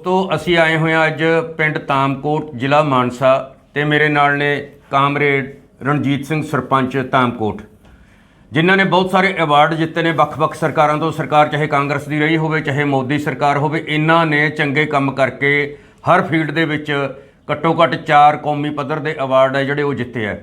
ਦੋਸਤੋ, ਅਸੀਂ ਆਏ ਹੋਏ ਹਾਂ ਅੱਜ ਪਿੰਡ ਤਾਮਕੋਟ, ਜ਼ਿਲ੍ਹਾ ਮਾਨਸਾ ਤੇ ਮੇਰੇ ਨਾਲ ਨੇ ਕਾਮਰੇਡ ਰਣਜੀਤ ਸਿੰਘ, ਸਰਪੰਚ ਤਾਮਕੋਟ, ਜਿਨ੍ਹਾਂ ਨੇ ਬਹੁਤ ਸਾਰੇ ਅਵਾਰਡ ਜਿੱਤੇ ਨੇ ਵੱਖ-ਵੱਖ ਸਰਕਾਰਾਂ ਤੋਂ, ਸਰਕਾਰ ਚਾਹੇ ਕਾਂਗਰਸ ਦੀ ਰਹੀ ਹੋਵੇ, ਚਾਹੇ ਮੋਦੀ ਸਰਕਾਰ ਹੋਵੇ, ਇਹਨਾਂ ਨੇ ਚੰਗੇ ਕੰਮ ਕਰਕੇ ਹਰ ਫੀਲਡ ਦੇ ਵਿੱਚ ਘੱਟੋ-ਘੱਟ 4 ਕੌਮੀ ਪੱਧਰ ਦੇ ਅਵਾਰਡ ਹੈ ਜਿਹੜੇ ਉਹ ਜਿੱਤੇ ਹੈ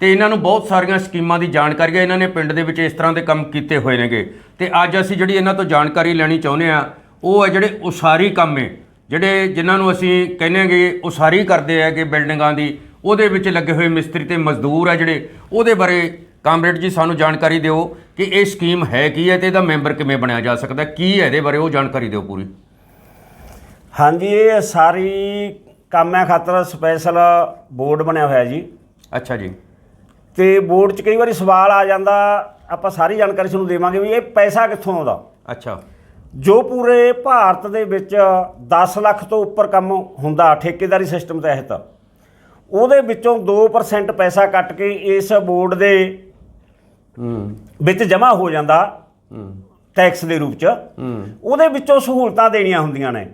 ਤੇ ਇਹਨਾਂ ਨੂੰ ਬਹੁਤ ਸਾਰੀਆਂ ਸਕੀਮਾਂ ਦੀ ਜਾਣਕਾਰੀ ਹੈ ਇਹਨਾਂ ਨੇ ਪਿੰਡ ਦੇ ਵਿੱਚ ਇਸ ਤਰ੍ਹਾਂ ਦੇ ਕੰਮ ਕੀਤੇ ਹੋਏ ਨੇਗੇ। ਤੇ ਅੱਜ ਅਸੀਂ ਜਿਹੜੀ ਇਹਨਾਂ ਤੋਂ ਜਾਣਕਾਰੀ ਲੈਣੀ ਚਾਹੁੰਦੇ ਆ ਉਹ ਹੈ ਜਿਹੜੇ ਉਸਾਰੀ ਕੰਮ ਹੈ ਜਿਹੜੇ ਜਿਨ੍ਹਾਂ ਨੂੰ ਅਸੀਂ ਕਹਿੰਦੇ ਹਾਂਗੇ ਉਸਾਰੀ ਕਰਦੇ ਆ ਕਿ ਬਿਲਡਿੰਗਾਂ ਦੀ ਉਹਦੇ ਵਿੱਚ ਲੱਗੇ ਹੋਏ ਮਿਸਤਰੀ ਤੇ ਮਜ਼ਦੂਰ ਆ ਜਿਹੜੇ ਉਹਦੇ ਬਾਰੇ ਕਾਮਰੇਡ ਜੀ ਸਾਨੂੰ ਜਾਣਕਾਰੀ ਦਿਓ ਕਿ ਇਹ ਸਕੀਮ ਹੈ ਕੀ ਹੈ ਤੇ ਇਹਦਾ ਮੈਂਬਰ ਕਿਵੇਂ ਬਣਿਆ ਜਾ ਸਕਦਾ ਕੀ ਹੈ ਇਹਦੇ ਬਾਰੇ ਉਹ ਜਾਣਕਾਰੀ ਦਿਓ ਪੂਰੀ। ਹਾਂਜੀ ਇਹ ਸਾਰੀ ਕਾਮਾਂ ਖਾਤਰ ਸਪੈਸ਼ਲ ਬੋਰਡ ਬਣਿਆ ਹੋਇਆ ਜੀ। ਅੱਛਾ ਜੀ। ਤੇ ਬੋਰਡ 'ਚ ਕਈ ਵਾਰੀ ਸਵਾਲ ਆ ਜਾਂਦਾ ਆਪਾਂ ਸਾਰੀ ਜਾਣਕਾਰੀ ਤੁਹਾਨੂੰ ਦੇਵਾਂਗੇ ਵੀ ਇਹ ਪੈਸਾ ਕਿੱਥੋਂ ਆਉਂਦਾ। ਅੱਛਾ। ਜੋ ਪੂਰੇ ਭਾਰਤ ਦੇ ਵਿੱਚ 10 ਲੱਖ ਤੋਂ ਉੱਪਰ ਕੰਮ ਹੁੰਦਾ ਠੇਕੇਦਾਰੀ ਸਿਸਟਮ ਤਹਿਤ ਉਹਦੇ ਵਿੱਚੋਂ 2% ਪੈਸਾ ਕੱਟ ਕੇ ਇਸ ਬੋਰਡ ਦੇ ਹੂੰ। ਵਿੱਚ ਜਮ੍ਹਾਂ ਹੋ ਜਾਂਦਾ। ਹੂੰ। ਟੈਕਸ ਦੇ ਰੂਪ 'ਚ, ਉਹਦੇ ਵਿੱਚੋਂ ਸਹੂਲਤਾਂ ਦੇਣੀਆਂ ਹੁੰਦੀਆਂ ਨੇ।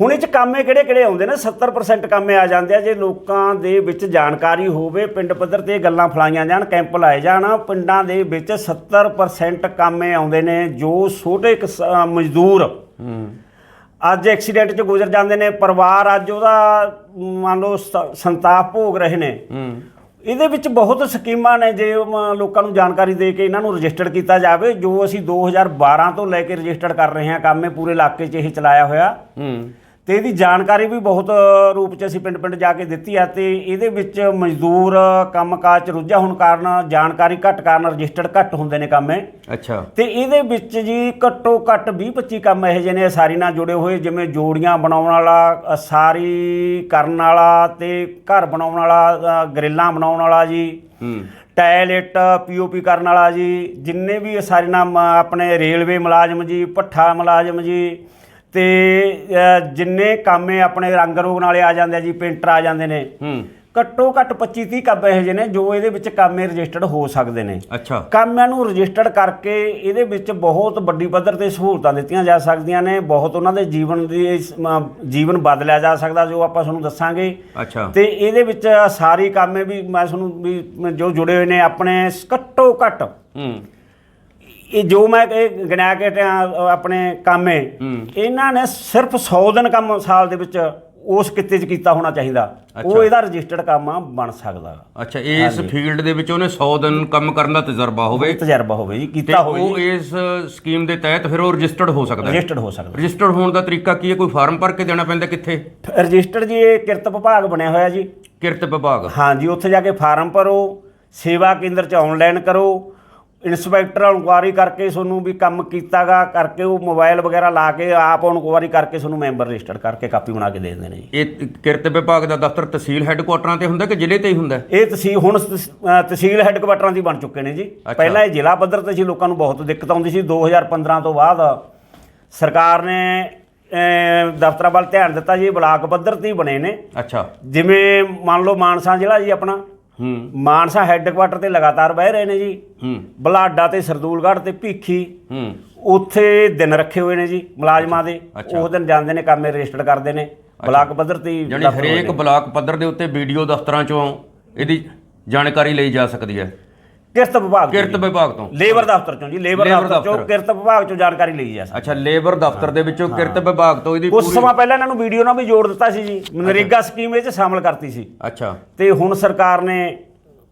ਹੁਣ ਇਹ ਚ ਕੰਮੇ ਕਿਹੜੇ ਕਿਹੜੇ ਆਉਂਦੇ ਨੇ? 70% ਕੰਮੇ ਆ ਜਾਂਦੇ ਆ, ਜੇ ਲੋਕਾਂ ਦੇ ਵਿੱਚ ਜਾਣਕਾਰੀ ਹੋਵੇ, ਪਿੰਡ ਪੱਧਰ ਤੇ ਗੱਲਾਂ ਫਲਾਈਆਂ ਜਾਣ, ਕੈਂਪ ਲਾਏ ਜਾਣ, ਪਿੰਡਾਂ ਦੇ ਵਿੱਚ 70% ਕੰਮੇ ਆਉਂਦੇ ਨੇ, ਜੋ ਛੋਟੇ ਮਜ਼ਦੂਰ ਅੱਜ ਐਕਸੀਡੈਂਟ 'ਚ ਗੁਜ਼ਰ ਜਾਂਦੇ ਨੇ, ਪਰਿਵਾਰ ਅੱਜ ਉਹਦਾ, ਮੰਨ ਲਓ ਸੰਤਾਪ ਭੋਗ ਰਹੇ ਨੇ। ਇਹਦੇ ਵਿੱਚ ਬਹੁਤ ਸਕੀਮਾਂ ਨੇ ਜੇ ਲੋਕਾਂ ਨੂੰ ਜਾਣਕਾਰੀ ਦੇ ਕੇ ਇਹਨਾਂ ਨੂੰ ਰਜਿਸਟਰਡ ਕੀਤਾ ਜਾਵੇ, ਜੋ ਅਸੀਂ 2012 ਤੋਂ ਲੈ ਕੇ ਰਜਿਸਟਰਡ ਕਰ ਰਹੇ ਹਾਂ, ਕੰਮ ਇਹ ਪੂਰੇ ਇਲਾਕੇ 'ਚ ਇਹ ਚਲਾਇਆ ਹੋਇਆ। ਹੂੰ। ਤੇ ਇਹਦੀ ਜਾਣਕਾਰੀ ਵੀ ਬਹੁਤ ਰੂਪ 'ਚ ਅਸੀਂ ਪਿੰਡ-ਪਿੰਡ ਜਾ ਕੇ ਦਿੱਤੀ ਆ ਤੇ ਇਹਦੇ ਵਿੱਚ ਮਜ਼ਦੂਰ ਕੰਮਕਾਜ 'ਚ ਰੁੱਝਾ ਹੋਣ ਕਾਰਨ ਜਾਣਕਾਰੀ ਘੱਟ ਕਾਰਨ ਰਜਿਸਟਰਡ ਘੱਟ ਹੁੰਦੇ ਨੇ ਕੰਮ ਇਹ। ਅੱਛਾ। ਤੇ ਇਹਦੇ ਵਿੱਚ ਜੀ ਘੱਟੋ ਘੱਟ 20-25 ਕੰਮ ਇਹੋ ਜਿਹੇ ਨੇ ਸਾਰੀ ਨਾਲ ਜੁੜੇ ਹੋਏ ਜਿਵੇਂ ਜੋੜੀਆਂ ਬਣਾਉਣ ਵਾਲਾ ਸਾਰੀ ਕਰਨ ਵਾਲਾ ਤੇ ਘਰ ਬਣਾਉਣ ਵਾਲਾ ਗਰਿੱਲਾਂ ਬਣਾਉਣ ਵਾਲਾ ਜੀ। ਹੂੰ। ਟਾਇਲਟ ਪੀਓਪੀ ਕਰਨ ਵਾਲਾ ਜੀ। ਜਿੰਨੇ ਵੀ ਸਾਰੀ ਨਾਮ ਆਪਣੇ ਰੇਲਵੇ ਮੁਲਾਜ਼ਮ ਜੀ ਭੱਠਾ ਮੁਲਾਜ਼ਮ ਜੀ ਤੇ ਜਿੰਨੇ ਕਾਮੇ ਆਪਣੇ ਰੰਗ ਰੋਗਨ ਵਾਲੇ ਆ ਜਾਂਦੇ ਆ ਜੀ ਪੇਂਟਰ ਆ ਜਾਂਦੇ ਨੇ ਹੂੰ। ਘੱਟੋ ਘੱਟ 25 30 ਕੰਮ ਇਹੋ ਜਿਹੇ ਨੇ ਜੋ ਇਹਦੇ ਵਿੱਚ ਕਾਮੇ ਰਜਿਸਟਰਡ ਹੋ ਸਕਦੇ ਨੇ। ਅੱਛਾ। ਕਾਮਿਆਂ ਨੂੰ ਰਜਿਸਟਰਡ ਕਰਕੇ ਇਹਦੇ ਵਿੱਚ ਬਹੁਤ ਵੱਡੀ ਪੱਧਰ ਤੇ ਸਹੂਲਤਾਂ ਦਿੱਤੀਆਂ ਜਾ ਸਕਦੀਆਂ ਨੇ ਬਹੁਤ ਉਹਨਾਂ ਦੇ ਜੀਵਨ ਦੀ ਜੀਵਨ ਬਦਲਿਆ ਜਾ ਸਕਦਾ ਜੋ ਆਪਾਂ ਤੁਹਾਨੂੰ ਦੱਸਾਂਗੇ। ਅੱਛਾ। ਤੇ ਇਹਦੇ ਵਿੱਚ ਸਾਰੀ ਕਾਮੇ ਵੀ ਮੈਂ ਤੁਹਾਨੂੰ ਵੀ ਜੋ ਜੁੜੇ ਹੋਏ ਨੇ ਆਪਣੇ ਘੱਟੋ ਘੱਟ ਹੂੰ। ਇਹ ਜੋ ਮੈਂ ਇਹ ਗਿਣਾ ਕੇ ਹਟਿਆ, ਅ, ਆਪਣੇ ਕਾਮੇ ਹੂੰ। ਇਹਨਾਂ ਨੇ ਸਿਰਫ 100 ਦਿਨ ਕੰਮ ਸਾਲ ਦੇ ਵਿੱਚ ਉਸ ਕਿੱਤੇ 'ਚ ਕੀਤਾ ਹੋਣਾ ਚਾਹੀਦਾ। ਉਹ। ਇਹਦਾ ਰਜਿਸਟਰਡ ਕੰਮ ਆ ਬਣ ਸਕਦਾ। ਅੱਛਾ ਇਸ ਫੀਲਡ ਦੇ ਵਿੱਚ ਉਹਨੇ 100 ਦਿਨ ਕੰਮ ਕਰਨ ਦਾ ਤਜਰਬਾ ਹੋਵੇ। ਤਜਰਬਾ ਹੋਵੇ ਜੀ ਤੇ ਕੀਤਾ ਹੋਵੇ ਉਹ ਇਸ ਸਕੀਮ ਦੇ ਤਹਿਤ ਫਿਰ ਉਹ ਰਜਿਸਟਰਡ ਹੋ ਸਕਦਾ ਹੈ। ਰਜਿਸਟਰਡ ਹੋ ਸਕਦਾ। ਰਜਿਸਟਰਡ ਹੋਣ ਦਾ ਤਰੀਕਾ ਕੀ ਹੈ? ਕੋਈ ਫਾਰਮ ਭਰ ਕੇ ਦੇਣਾ ਪੈਂਦਾ ਕਿੱਥੇ? ਰਜਿਸਟਰਡ ਜੀ ਇਹ ਕਿਰਤ ਵਿਭਾਗ ਬਣਿਆ ਹੋਇਆ ਜੀ। ਕਿਰਤ ਵਿਭਾਗ। ਹਾਂ ਜੀ ਉੱਥੇ ਜਾ ਕੇ ਫਾਰਮ ਭਰੋ ਸੇਵਾ ਕੇਂਦਰ 'ਚ ਆਨਲਾਈਨ ਕਰੋ ਇਨਸਪੈਕਟਰ ਇਨਕੁਆਰੀ ਕਰਕੇ ਤੁਹਾਨੂੰ ਵੀ ਕੰਮ ਕੀਤਾਗਾ ਕਰਕੇ ਉਹ ਮੋਬਾਈਲ ਵਗੈਰਾ ਲਾ ਕੇ ਆਪ ਇਨਕੁਆਰੀ ਕਰਕੇ ਤੁਹਾਨੂੰ ਮੈਂਬਰ ਰਜਿਸਟਰਡ ਕਰਕੇ ਕਾਪੀ ਬਣਾ ਕੇ ਦੇ ਦਿੰਦੇ ਨੇ ਜੀ। ਇਹ ਕਿਰਤ ਵਿਭਾਗ ਦਾ ਦਫ਼ਤਰ ਤਹਿਸੀਲ ਹੈੱਡਕੁਆਟਰਾਂ ਤੇ ਹੁੰਦਾ ਕਿ ਜ਼ਿਲ੍ਹੇ ਤੇ ਹੀ ਹੁੰਦਾ? ਇਹ ਤਹਿਸੀਲ ਹੁਣ ਤਸ- ਅ, ਤਹਿਸੀਲ ਹੈੱਡਕੁਆਟਰਾਂ ਦੀ ਬਣ ਚੁੱਕੇ ਨੇ ਜੀ। ਅੱਛਾ। ਪਹਿਲਾਂ ਇਹ ਜ਼ਿਲ੍ਹਾ ਪੱਧਰ ਤੇ ਸੀ ਲੋਕਾਂ ਨੂੰ ਬਹੁਤ ਦਿੱਕਤ ਆਉਂਦੀ ਸੀ। 2015 ਤੋਂ ਬਾਅਦ ਸਰਕਾਰ ਨੇ ਅ, ਦਫ਼ਤਰਾਂ ਵੱਲ ਧਿਆਨ ਦਿੱਤਾ ਜੀ ਬਲਾਕ ਪੱਧਰ ਤੇ ਹੀ ਬਣੇ ਨੇ। ਅੱਛਾ। ਜਿਵੇਂ ਮੰਨ ਲਓ ਮਾਨਸਾ ਜ਼ਿਲ੍ਹਾ ਜੀ ਆਪਣਾ। ਮਾਨਸਾ ਹੈੱਡਕੁਆਟਰ ਤੇ ਲਗਾਤਾਰ ਬਹਿ ਰਹੇ ਨੇ ਜੀ। ਹੂੰ। ਬਲਾਡਾ ਤੇ ਸਰਦੂਲਗੜ੍ਹ ਤੇ ਭੀਖੀ। ਹੂੰ। ਉੱਥੇ ਦਿਨ ਰੱਖੇ ਹੋਏ ਨੇ ਜੀ ਮੁਲਾਜ਼ਮਾਂ ਦੇ। ਉਸ ਦਿਨ ਜਾਂਦੇ ਨੇ ਕੰਮੇ ਰਜਿਸਟਰ ਕਰਦੇ ਨੇ। ਬਲਾਕ ਪੱਧਰ ਤੇ ਯਾਨੀ ਹਰੇਕ। ਬਲਾਕ ਪੱਧਰ ਦੇ ਉੱਤੇ ਵੀਡੀਓ ਦਫ਼ਤਰਾਂ ਚੋਂ ਇਹਦੀ ਜਾਣਕਾਰੀ ਲਈ ਜਾ ਸਕਦੀ ਹੈ। ਕਿਰਤ ਵਿਭਾਗ ਚੋਂ ਕਿਰਤ ਜੀ। ਵਿਭਾਗ ਤੋਂ। ਲੇਬਰ ਦਫ਼ਤਰ ਚੋਂ ਜੀ ਲੇਬਰ ਲੇਬਰ ਦਫ਼ਤਰ ਚੋਂ। ਕਿਰਤ ਵਿਭਾਗ ਚੋਂ ਜਾਣਕਾਰੀ ਲਈ ਜਾ ਸਕਦੀ ਅੱਛਾ ਲੇਬਰ ਦਫ਼ਤਰ ਦੇ ਵਿੱਚੋਂ ਕਿਰਤ ਵਿਭਾਗ ਤੋਂ ਇਹਦੀ ਕੁਝ ਪੂਰੀ ਸਮਾਂ ਪਹਿਲਾਂ ਇਹਨਾਂ ਨੂੰ ਵੀਡੀਓ ਨਾਲ ਵੀ ਜੋੜ ਦਿੱਤਾ ਸੀ ਜੀ। ਨਰੇਗਾ ਸਕੀਮ ਇਹ ਚ ਸ਼ਾਮਲ ਕਰਤੀ ਸੀ। ਅੱਛਾ। ਤੇ ਹੁਣ ਸਰਕਾਰ ਨੇ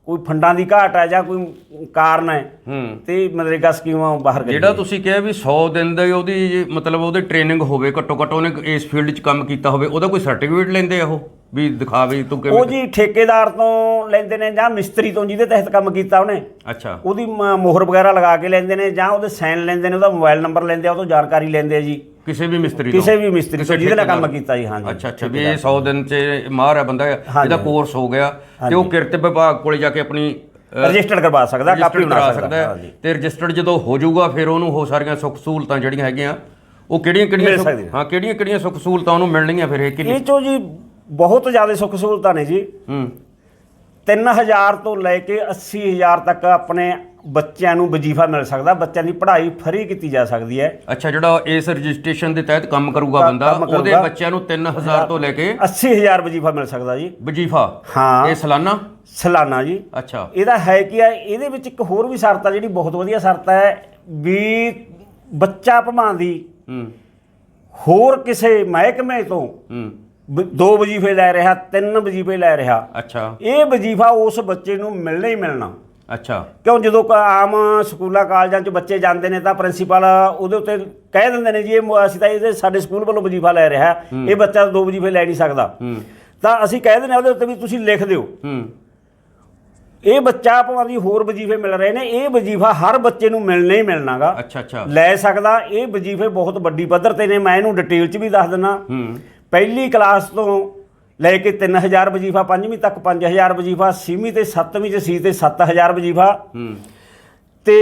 ਕੋਈ ਫੰਡਾਂ ਦੀ ਘਾਟ ਹੈ ਜਾਂ ਕੋਈ ਕਾਰਨ ਹੈ ਹੂੰ। ਤੇ ਨਰੇਗਾ ਸਕੀਮਾਂ ਬਾਹਰ ਕੱਢੀ ਜਿਹੜਾ ਤੁਸੀਂ ਕਿਹਾ ਵੀ 100 ਦਿਨ ਦੀ ਉਹਦੀ ਮਤਲਬ ਉਹਦੀ ਟ੍ਰੇਨਿੰਗ ਹੋਵੇ ਘੱਟੋ ਘੱਟ ਉਹਨੇ ਇਸ ਫੀਲਡ 'ਚ ਕੰਮ ਕੀਤਾ ਹੋਵੇ ਉਹਦਾ ਕੋਈ ਸਰਟੀਫਿਕੇਟ ਲੈਂਦੇ ਆ ਉਹ? ਵੀ ਦਿਖਾ ਵੀ ਤੂੰ ਉਹ ਕਿਵੇਂ ਜੀ ਠੇਕੇਦਾਰ ਤੋਂ ਲੈਂਦੇ ਨੇ ਜਾਂ ਮਿਸਤਰੀ ਤੋਂ ਜਿਹਦੇ ਤਹਿਤ ਕੰਮ ਕੀਤਾ ਉਹਨੇ। ਅੱਛਾ। ਉਹਦੀ ਮ- ਮੋਹਰ ਵਗੈਰਾ ਲਗਾ ਕੇ ਲੈਂਦੇ ਨੇ ਜਾਂ ਉਹਦੇ ਸਾਈਨ ਲੈਂਦੇ ਨੇ ਉਹਦਾ ਮੋਬਾਈਲ ਨੰਬਰ ਲੈਂਦੇ ਆ ਉਹ ਤੋਂ ਜਾਣਕਾਰੀ ਲੈਂਦੇ ਆ ਜੀ। ਕਿਸੇ ਵੀ ਮਿਸਤਰੀ ਤੋਂ? ਕਿਸੇ ਵੀ ਮਿਸਤਰੀ ਤੋਂ ਜਿਹਦੇ ਨਾਲ ਕੰਮ। ਕੀਤਾ ਜੀ ਹਾਂਜੀ। ਅੱਛਾ ਅੱਛਾ ਵੀ ਇਹ 100 ਦਿਨ 'ਚ ਮਾਹਰ ਹੈ ਬੰਦਾ ਇਹਦਾ ਕੋਰਸ ਹੋ ਗਿਆ ਤੇ ਉਹ ਕਿਰਤ ਵਿਭਾਗ ਕੋਲੇ ਜਾ ਕੇ ਆਪਣੀ ਰਜਿਸਟਰ ਕਰਵਾ ਸਕਦਾ ਕਾਪੀ ਬਣਾ ਕਰਾ ਸਕਦਾ ਹੈ। ਹਾਂਜੀ। ਤੇ ਰਜਿਸਟਰਡ ਜਦੋਂ ਹੋ ਜਾਊਗਾ ਫਿਰ ਉਹਨੂੰ ਉਹ ਸਾਰੀਆਂ ਸੁੱਖ ਸਹੂਲਤਾਂ ਜਿਹੜੀਆਂ ਹੈਗੀਆਂ ਉਹ ਕਿਹੜੀਆਂ ਕਿਹੜੀਆਂ ਮਿਲ ਸੁੱਖ- ਸਕਦੀਆਂ। ਹਾਂ ਕਿਹੜੀਆਂ ਕਿਹੜੀਆਂ ਸੁੱਖ ਸਹੂਲਤਾਂ ਉਹਨੂੰ ਮਿਲਣਗੀਆਂ ਫਿਰ ਇਹ ਕਿ ਇਹ ਚੋਂ ਜੀ ਬਹੁਤ ਜ਼ਿਆਦਾ ਸੁੱਖ ਸਹੂਲਤਾਂ ਨੇ ਜੀ। ਹੂੰ। 3000 ਤੋਂ ਲੈ ਕੇ 80000 ਤੱਕ ਆਪਣੇ ਬੱਚਿਆਂ ਨੂੰ ਵਜੀਫਾ ਮਿਲ ਸਕਦਾ। ਬੱਚਿਆਂ ਦੀ ਪੜ੍ਹਾਈ ਫਰੀ ਕੀਤੀ ਜਾ ਸਕਦੀ ਹੈ। ਅੱਛਾ ਜਿਹੜਾ ਇਸ ਰਜਿਸਟ੍ਰੇਸ਼ਨ ਦੇ ਤਹਿਤ ਕੰਮ ਕਰੂਗਾ ਬੰਦਾ ਕੰਮ ਉਹਦੇ ਕਰੂਗਾ। ਬੱਚਿਆਂ ਨੂੰ 3000 ਤੋਂ ਲੈ ਕੇ 80000 ਵਜੀਫਾ ਮਿਲ ਸਕਦਾ ਜੀ। ਵਜੀਫਾ? ਹਾਂ। ਇਹ ਸਾਲਾਨਾ? ਸਾਲਾਨਾ ਜੀ। ਅੱਛਾ। ਇਹਦਾ ਹੈ ਕੀ ਹੈ ਇਹਦੇ ਵਿੱਚ ਇੱਕ ਹੋਰ ਵੀ ਸ਼ਰਤ ਆ ਜਿਹੜੀ ਬਹੁਤ ਵਧੀਆ ਸ਼ਰਤ ਹੈ ਵੀ ਬੱਚਾ ਭਵਾਂ ਦੀ ਹੂੰ। ਹੋਰ ਕਿਸੇ ਮਹਿਕਮੇ ਤੋਂ ਹੂੰ। ਬ- ਦੋ ਵਜੀਫੇ ਲੈ ਰਿਹਾ ਤਿੰਨ ਵਜੀਫੇ ਲੈ ਰਿਹਾ। ਅੱਛਾ। ਇਹ ਵਜੀਫਾ ਉਸ ਬੱਚੇ ਨੂੰ ਮਿਲਣਾ ਹੀ ਮਿਲਣਾ। ਅੱਛਾ। ਕਿਉਂ ਜਦੋਂ ਕ- ਆਮ ਸਕੂਲਾਂ ਕਾਲਜਾਂ 'ਚ ਬੱਚੇ ਜਾਂਦੇ ਨੇ ਤਾਂ ਪ੍ਰਿੰਸੀਪਲ ਉਹਦੇ ਉੱਤੇ ਕਹਿ ਦਿੰਦੇ ਨੇ ਜੀ ਇਹ ਮ- ਅਸੀਂ ਤਾਂ ਇਹਦੇ ਸਾਡੇ ਸਕੂਲ ਵੱਲੋਂ ਵਜੀਫਾ ਲੈ ਰਿਹਾ। ਇਹ ਬੱਚਾ ਦੋ ਵਜੀਫੇ ਲੈ ਨਹੀਂ ਸਕਦਾ। ਹੂੰ। ਤਾਂ ਅਸੀਂ ਕਹਿ ਦਿੰਦੇ ਹਾਂ ਉਹਦੇ ਉੱਤੇ ਵੀ ਤੁਸੀਂ ਲਿਖ ਦਿਓ। ਹੂੰ। ਇਹ ਬੱਚਾ ਭਾਵੇਂ ਦੀ ਹੋਰ ਵਜੀਫੇ ਮਿਲ ਰਹੇ ਨੇ ਇਹ ਵਜੀਫਾ ਹਰ ਬੱਚੇ ਨੂੰ ਮਿਲਣਾ ਹੀ ਮਿਲਣਾਗਾ। ਅੱਛਾ ਅੱਛਾ। ਲੈ ਸਕਦਾ ਇਹ ਵਜੀਫੇ ਬਹੁਤ ਵੱਡੀ ਪੱਧਰ ਤੇ ਨੇ ਮੈਂ ਇਹਨੂੰ ਡਿਟੇਲ 'ਚ ਵੀ ਦੱਸ ਹੂੰ। ਪੱਚੀ ਕਲਾਸ ਤੋਂ ਲੈ ਕੇ 3000 ਵਜੀਫਾ ਪੰਜਵੀਂ ਤੱਕ 5000 ਵਜੀਫਾ 6ਵੀਂ ਤੇ 7ਵੀਂ ਚ ਸੀ ਤੇ 7000 ਵਜੀਫਾ। ਹੂੰ। ਤੇ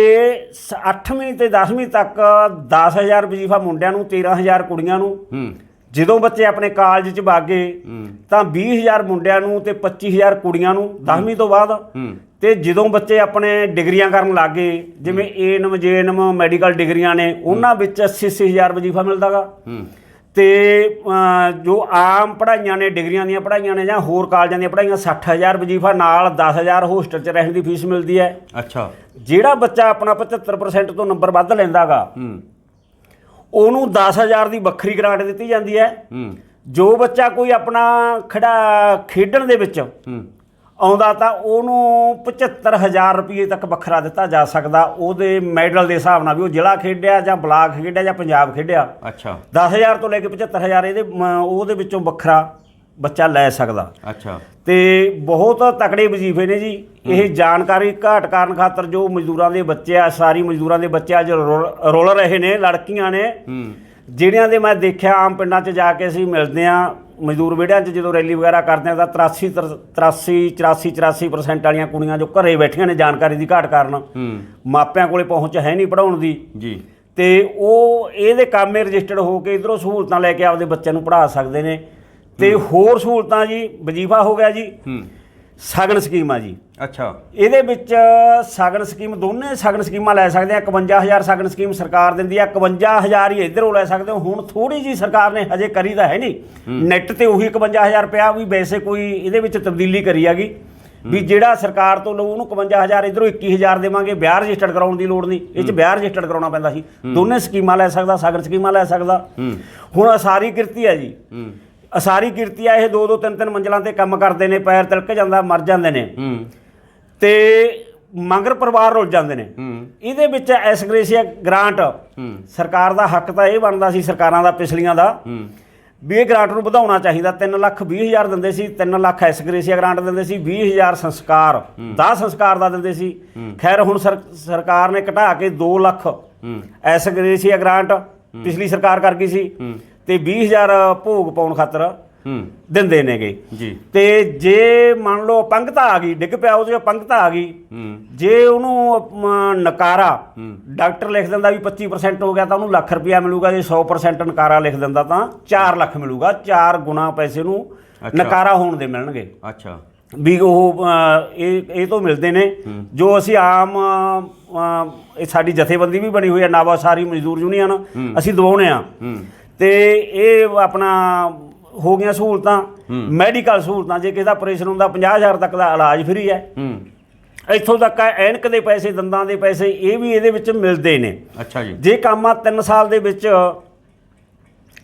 8ਵੀਂ ਤੇ 10ਵੀਂ ਤੱਕ 10000 ਵਜੀਫਾ ਮੁੰਡਿਆਂ ਨੂੰ 13000 ਕੁੜੀਆਂ ਨੂੰ। ਹੂੰ। ਜਦੋਂ ਬੱਚੇ ਆਪਣੇ ਕਾਲਜ ਚ ਬਾਗੇ ਤਾਂ 20000 ਮੁੰਡਿਆਂ ਨੂੰ ਤੇ 25000 ਕੁੜੀਆਂ ਨੂੰ 10ਵੀਂ ਤੋਂ ਬਾਅਦ। ਤੇ ਜਦੋਂ ਬੱਚੇ ਆਪਣੇ ਡਿਗਰੀਆਂ ਕਰਨ ਲੱਗੇ ਜਿਵੇਂ ਏਐਨਐਮ ਜੇਐਨਐਮ ਮੈਡੀਕਲ ਡਿਗਰੀਆਂ ਨੇ ਉਹਨਾਂ ਵਿੱਚ 80000 ਵਜੀਫਾ ਮਿਲਦਾਗਾ ਹੂੰ। ਤੇ ਜੋ ਆਮ ਪੜ੍ਹਾਈਆਂ ਨੇ ਡਿਗਰੀਆਂ ਦੀਆਂ ਪੜ੍ਹਾਈਆਂ ਨੇ ਜਾਂ ਹੋਰ ਕਾਲਜਾਂ ਦੀਆਂ ਪੜ੍ਹਾਈਆਂ 60000 ਵਜੀਫਾ ਨਾਲ 10000 ਹੋਸਟਲ 'ਚ ਰਹਿਣ ਦੀ ਫੀਸ ਮਿਲਦੀ ਹੈ। ਅੱਛਾ। ਜਿਹੜਾ ਬੱਚਾ ਆਪਣਾ 75% ਤੋਂ ਨੰਬਰ ਵੱਧ ਲੈਂਦਾਗਾ ਹੂੰ। ਉਹਨੂੰ 10000 ਦੀ ਵੱਖਰੀ ਗ੍ਰਾਂਟ ਦਿੱਤੀ ਜਾਂਦੀ ਹੈ। ਹੂੰ। ਜੋ ਬੱਚਾ ਕੋਈ ਆਪਣਾ ਖੜਾ ਖੇਡਣ ਦੇ ਵਿੱਚ ਹੂੰ। ਆਉਂਦਾ ਤਾਂ ਉਹਨੂੰ 75000 ਰੁਪਏ ਤੱਕ ਵੱਖਰਾ ਦਿੱਤਾ ਜਾ ਸਕਦਾ। ਉਹਦੇ ਮੈਡਲ ਦੇ ਹਿਸਾਬ ਨਾਲ ਵੀ ਉਹ ਜ਼ਿਲ੍ਹਾ ਖੇਡਿਆ ਜਾਂ ਬਲਾਕ ਖੇਡਿਆ ਜਾਂ ਪੰਜਾਬ ਖੇਡਿਆ। ਅੱਛਾ। 10000 ਤੋਂ ਲੈ ਕੇ 75000 ਇਹਦੇ ਮ, ਉਹਦੇ ਵਿੱਚੋਂ ਵੱਖਰਾ ਬੱਚਾ ਲੈ ਸਕਦਾ। ਅੱਛਾ। ਤੇ ਬਹੁਤ ਤਕੜੇ ਵਜ਼ੀਫੇ ਨੇ ਜੀ। ਇਹ ਜਾਣਕਾਰੀ ਘਾਟ ਕਾਰਨ ਖਾਤਰ ਜੋ ਮਜ਼ਦੂਰਾਂ ਦੇ ਬੱਚੇ ਆ ਸਾਰੀ ਮਜ਼ਦੂਰਾਂ ਦੇ ਬੱਚੇ ਅੱਜ ਰੁਲ ਰੁਲ ਰਹੇ ਨੇ ਲੜਕੀਆਂ ਨੇ। ਹੂੰ। ਜਿਹੜਿਆਂ ਦੇ ਮੈਂ ਦੇਖਿਆ ਆਮ ਪਿੰਡਾਂ 'ਚ ਜਾ ਕੇ ਅਸੀਂ ਮਿਲਦੇ ਆ ਮਜ਼ਦੂਰ ਵਿਹੜਿਆਂ 'ਚ ਜਦੋਂ ਰੈਲੀ ਵਗੈਰਾ ਕਰਦੇ ਆ ਤਾਂ 83 83 84 84% ਵਾਲੀਆਂ ਕੁੜੀਆਂ ਜੋ ਘਰੇ ਬੈਠੀਆਂ ਨੇ ਜਾਣਕਾਰੀ ਦੀ ਘਾਟ ਕਾਰਨ ਮਾਪਿਆਂ ਕੋਲੇ ਪਹੁੰਚ ਹੈ ਨਹੀਂ ਪੜਾਉਣ ਦੀ। ਜੀ। ਤੇ ਉਹ ਇਹਦੇ ਕਾਮੇ ਰਜਿਸਟਰਡ ਹੋ ਕੇ ਇਧਰੋਂ ਸਹੂਲਤਾਂ ਲੈ ਕੇ ਆਪਦੇ ਬੱਚਿਆਂ ਨੂੰ ਪੜ੍ਹਾ ਸਕਦੇ ਨੇ। ਤੇ ਹੋਰ ਸਹੂਲਤਾਂ ਜੀ ਵਜੀਫਾ ਹੋ ਗਿਆ ਜੀ। ਹੂੰ। ਸਗਨ ਸਕੀਮ ਆ ਜੀ। ਅੱਛਾ। ਇਹਦੇ ਵਿੱਚ ਸਗਨ ਸਕੀਮ ਦੋਨੇ ਸਗਨ ਸਕੀਮਾਂ ਲੈ ਸਕਦੇ ਆ। 51000 ਸਗਨ ਸਕੀਮ ਸਰਕਾਰ ਦਿੰਦੀ ਆ। 51000 ਹੀ ਇਧਰੋਂ ਲੈ ਸਕਦੇ ਹੋ। ਹੁਣ ਥੋੜੀ ਜੀ ਸਰਕਾਰ ਨੇ ਹਜੇ ਕਰੀ ਤਾਂ ਹੈ ਨਹੀਂ। ਨੈਟ ਤੇ ਉਹੀ 51000 ਰੁਪਇਆ ਵੀ ਵੈਸੇ ਕੋਈ ਇਹਦੇ ਵਿੱਚ ਤਬਦੀਲੀ ਕਰੀ ਹੈਗੀ ਵੀ ਜਿਹੜਾ ਸਰਕਾਰ ਤੋਂ ਲਊ ਉਹਨੂੰ 51000 ਇਧਰੋਂ 21000 ਦੇਵਾਂਗੇ। ਵਿਆਹ ਰਜਿਸਟਰਡ ਕਰਾਉਣ ਦੀ ਲੋੜ ਨਹੀਂ। ਇਹ ਚ ਵਿਆਹ ਰਜਿਸਟਰਡ ਕਰਾਉਣਾ ਪੈਂਦਾ ਸੀ। ਦੋਨੇ ਸਕੀਮਾਂ ਲੈ ਸਕਦਾ ਸਗਨ ਸਕੀਮਾਂ ਲੈ ਸਕਦਾ। ਹੁਣ ਅਸਾਰੀ ਕਿਰਤੀ ਆ ਜੀ। ਅਸਾਰੀ ਕਿਰਤੀ ਆ ਇਹ ਦੋ ਦੋ ਤਿੰਨ ਤਿੰਨ ਮੰਜ਼ਲਾਂ ਤੇ ਕੰਮ ਕਰਦੇ ਨੇ ਪੈਰ ਤਿਲਕ ਜਾਂਦਾ ਮਰ ਜਾਂਦੇ ਨੇ। ਹੂੰ। ਤੇ ਮੰਗਰ ਪਰਿਵਾਰ ਰੁੱਲ ਜਾਂਦੇ ਨੇ। ਇਹਦੇ ਵਿੱਚ ਐਸਗ੍ਰੇਸੀਆ ਗ੍ਰਾਂਟ ਸਰਕਾਰ ਦਾ ਹੱਕ ਤਾਂ ਇਹ ਬਣਦਾ ਸੀ ਸਰਕਾਰਾਂ ਦਾ ਪਿਛਲੀਆਂ ਦਾ। ਵੀ ਇਹ ਗ੍ਰਾਂਟ ਨੂੰ ਵਧਾਉਣਾ ਚਾਹੀਦਾ। 3 ਲੱਖ 20 ਹਜ਼ਾਰ ਦਿੰਦੇ ਸੀ 3 ਲੱਖ ਐਸਗ੍ਰੇਸੀਆ ਗ੍ਰਾਂਟ ਦਿੰਦੇ ਸੀ 20 ਹਜ਼ਾਰ ਸੰਸਕਾਰ 10 ਸੰਸਕਾਰ ਦਾ ਦਿੰਦੇ ਸੀ। ਖੈਰ ਹੁਣ ਸਰ- ਸਰਕਾਰ ਨੇ ਘਟਾ ਕੇ 2 ਲੱਖ ਹੂੰ। ਐਸਗ੍ਰੇਸੀਆ ਗ੍ਰਾਂਟ ਪਿਛਲੀ ਸਰਕਾਰ ਕਰ ਗਈ ਸੀ। ਤੇ 20000 ਹਜ਼ਾਰ ਭੋਗ ਪਾਉਣ ਖਾਤਰ ਹੂੰ। ਦਿੰਦੇ ਨੇਗੇ। ਜੀ। ਤੇ ਜੇ ਮੰਨ ਲਓ ਅਪੰਗਤਾ ਆ ਗਈ ਡਿੱਗ ਪਿਆ ਉਹਦੇ ਅਪੰਗਤਾ ਆ ਗਈ ਹੂੰ। ਜੇ ਉਹਨੂੰ ਨਕਾਰਾ ਹੂੰ। ਡਾਕਟਰ ਲਿਖ ਦਿੰਦਾ ਵੀ 25% ਹੋ ਗਿਆ ਤਾਂ ਉਹਨੂੰ ਲੱਖ ਰੁਪਇਆ ਮਿਲੂਗਾ ਜੇ 100% ਨਕਾਰਾ ਲਿਖ ਦਿੰਦਾ ਤਾਂ 4 ਲੱਖ ਮਿਲੂਗਾ 4 ਗੁਣਾ ਪੈਸੇ ਨੂੰ। ਨਕਾਰਾ ਹੋਣ ਦੇ ਮਿਲਣਗੇ। ਅੱਛਾ। ਵੀ ਉਹ ਇਹ ਇਹ ਤੋਂ ਮਿਲਦੇ ਨੇ। ਜੋ ਅਸੀਂ ਆਮ ਇਹ ਸਾਡੀ ਜਥੇਬੰਦੀ ਵੀ ਬਣੀ ਹੋਈ ਹੈ ਨਾਵਾ ਸਾਰੀ ਮਜ਼ਦੂਰ ਯੂਨੀਅਨ ਅਸੀਂ ਦਵਾਉਣੇ ਆ। ਹੂੰ। ਤੇ ਇਹ ਆਪਣਾ ਹੋ ਗਈਆਂ ਸਹੂਲਤਾਂ ਮੈਡੀਕਲ ਸਹੂਲਤਾਂ ਜੇ ਕਿਸੇ ਦਾ ਆਪਰੇਸ਼ਨ ਹੁੰਦਾ 50000 ਤੱਕ ਦਾ ਇਲਾਜ ਫ੍ਰੀ ਹੈ। ਇੱਥੋਂ ਤੱਕ ਐਨਕ ਦੇ ਪੈਸੇ ਦੰਦਾਂ ਦੇ ਪੈਸੇ ਇਹ ਵੀ ਇਹਦੇ ਵਿੱਚ ਮਿਲਦੇ ਨੇ। ਅੱਛਾ ਜੀ। ਜੇ ਕੰਮ ਆ 3 ਸਾਲ ਦੇ ਵਿੱਚ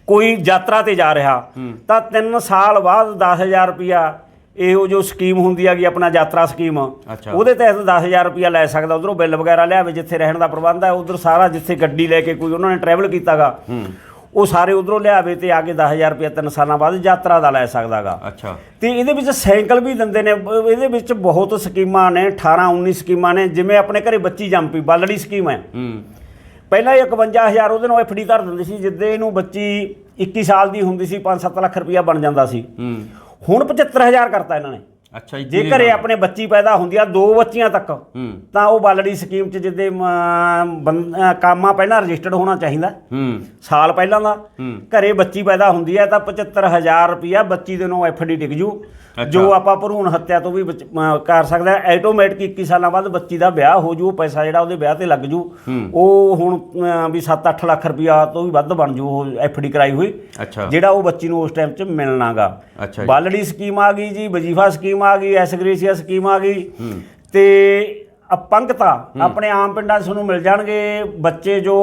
ਕੋਈ ਯਾਤਰਾ ਤੇ ਜਾ ਰਿਹਾ ਤਾਂ 3 ਸਾਲ ਬਾਅਦ 10000 ਰੁਪਿਆ ਇਹੋ ਜੋ ਸਕੀਮ ਹੁੰਦੀ ਹੈਗੀ ਆਪਣਾ ਯਾਤਰਾ ਸਕੀਮ। ਉਹਦੇ ਤਹਿਤ 10000 ਰੁਪਿਆ ਲੈ ਸਕਦਾ ਉਧਰੋਂ ਬਿੱਲ ਵਗੈਰਾ ਲਿਆਵੇ ਜਿੱਥੇ ਰਹਿਣ ਦਾ ਪ੍ਰਬੰਧ ਹੈ ਉਧਰ ਸਾਰਾ ਜਿੱਥੇ ਗੱਡੀ ਲੈ ਕੇ ਕੋਈ ਉਹਨਾਂ ਨੇ ਟਰੈਵਲ ਕੀਤਾਗਾ। ਹੂੰ। ਉਹ ਸਾਰੇ ਉਧਰੋਂ ਲਿਆਵੇ ਤੇ ਆ ਕੇ 10000 ਰੁਪਿਆ 3 ਸਾਲਾਂ ਬਾਅਦ ਯਾਤਰਾ ਦਾ ਲੈ ਸਕਦਾਗਾ। ਅੱਛਾ। ਤੇ ਇਹਦੇ ਵਿੱਚ ਸਾਈਕਲ ਵੀ ਦਿੰਦੇ ਨੇ ਇਹਦੇ ਵਿੱਚ ਬਹੁਤ ਸਕੀਮਾਂ ਨੇ 18 19 ਸਕੀਮਾਂ ਨੇ ਜਿਵੇਂ ਆਪਣੇ ਘਰੇ ਬੱਚੀ ਜੰਪੀ ਬਾਲੜੀ ਸਕੀਮ ਹੈ। ਪਹਿਲਾਂ ਇਹ 51000 ਉਹਦੇ ਨਾਲ ਐਫਡੀ ਧਰ ਦਿੰਦੇ ਸੀ ਜਿੱਦੇ ਇਹਨੂੰ ਬੱਚੀ 21 ਸਾਲ ਦੀ ਹੁੰਦੀ ਸੀ 5-7 ਲੱਖ ਰੁਪਇਆ ਬਣ ਜਾਂਦਾ ਸੀ। ਹੂੰ। ਹੁਣ 75000 ਕਰਤਾ ਇਹਨਾਂ ਨੇ। ਅੱਛਾ ਜੀ ਜੇ ਘਰੇ ਆਪਣੇ ਬੱਚੀ ਪੈਦਾ ਹੁੰਦੀ ਆ ਦੋ ਬੱਚੀਆਂ ਤੱਕ ਹੂੰ। ਤਾਂ ਉਹ ਬਾਲੜੀ ਸਕੀਮ 'ਚ ਜਿੱਦੇ ਕਾਮਾ ਪਹਿਲਾਂ ਰਜਿਸਟਰਡ ਹੋਣਾ ਚਾਹੀਦਾ। ਹੂੰ। ਸਾਲ ਪਹਿਲਾਂ ਦਾ। ਘਰੇ ਬੱਚੀ ਪੈਦਾ ਹੁੰਦੀ ਹੈ ਤਾਂ 75000 ਰੁਪਿਆ ਬੱਚੀ ਦੇ ਨੂੰ ਐਫਡੀ ਟਿਕ ਜੂ। ਜੋ ਆਪਾਂ ਭਰੂਣ ਹੱਤਿਆ ਤੋਂ ਵੀ ਬਚ- ਅਮ ਕਰ ਸਕਦਾ ਆਟੋਮੈਟਿਕ 21 ਸਾਲਾਂ ਬਾਅਦ ਬੱਚੀ ਦਾ ਵਿਆਹ ਹੋ ਜੂ ਉਹ ਪੈਸਾ ਜਿਹੜਾ ਉਹਦੇ ਵਿਆਹ ਤੇ ਲੱਗ ਜੂ। ਉਹ ਹੁਣ ਵੀ 7-8 ਲੱਖ ਰੁਪਿਆ ਤੋਂ ਵੀ ਵੱਧ ਬਣ ਜੂ ਉਹ ਐਫਡੀ ਕਰਾਈ ਹੋਈ। ਅੱਛਾ। ਜਿਹੜਾ ਉਹ ਬੱਚੀ ਨੂੰ ਉਸ ਟਾਈਮ 'ਚ ਮਿਲਣਾਗਾ। ਅੱਛਾ ਜੀ। ਬਾਲੜੀ ਸਕੀਮ ਆ ਗਈ ਜੀ ਵਜੀਫਾ ਸਕੀਮ ਆ ਗਈ ਐਸਗ੍ਰੇਸੀਆ ਸਕੀਮ ਆ ਗਈ। ਤੇ ਅਪੰਗਤਾ ਆਪਣੇ ਆਮ ਪਿੰਡਾਂ 'ਚ ਤੁਹਾਨੂੰ ਮਿਲ ਜਾਣਗੇ। ਬੱਚੇ ਜੋ